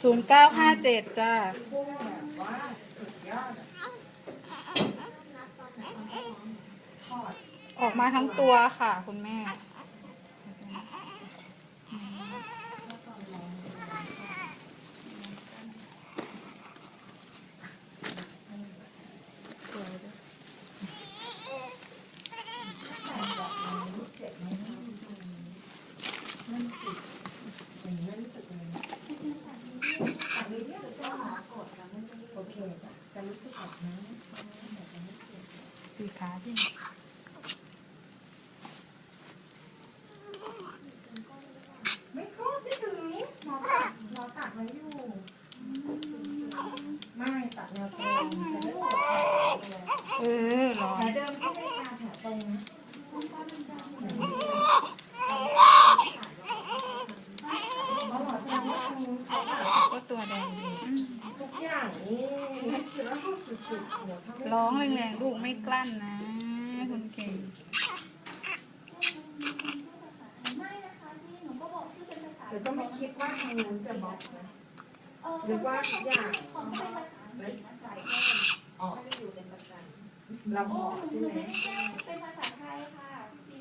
ศูนย์เก้าห้าเจ็ดจ้า ออกมาทั้งตัวค่ะ คุณแม่ อย่างนี้รู้สึกเลยแต่ไม่เรียกว่าหมอกดแล้วมันจะโอเคจ้ะจะรู้สึกแบบนั้น สีขาที่ไม่ครบไม่ถึงหมอตัดเราตัดไว้อยู่ ไม่ตัดแนวตรงเออร้อ แผล น เดิมก็ไม่ตาแผลตรงนะหมอหมอแสดงว่าตรงเขา ตัวแดงดีทุกอย่างนี่นักเชื้อสุดๆหัวถ้าไม่ร้องแรงๆลูกไม่กลั้นนะคุณเก่งไม่นะคะพี่หนูก็บอกชื่อเดี๋ยวก็ไม่คิดว่าทางนู้นจะบล็อกนะหรือว่าทุกอย่างของก็เป็นภาษาอังกฤษนะจ่ายเพิ่มออกได้อยู่เป็นปราออกใช่ไหมเป็นภาษาไทยค่ะพี่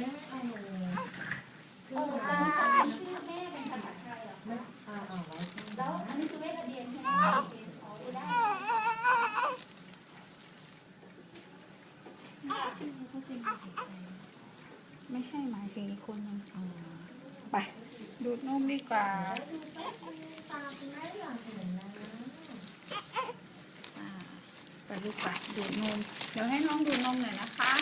แล้วเอา เอออันนี้ชื่อแม่เป็นภาษาไทยเหรอ ไม่เอาเอาไว้ แล้วอันนี้คือเลขทะเบียนใช่ไหมอ๋อดูได้ ไม่ใช่หมายถึงอีกคนนึงไป ดูดนมดีกว่าตาคุณแม่อยากเห็นนะอ่าไปลูกไปดูดนม เดี๋ยวให้น้องดูดนมหน่อยนะคะ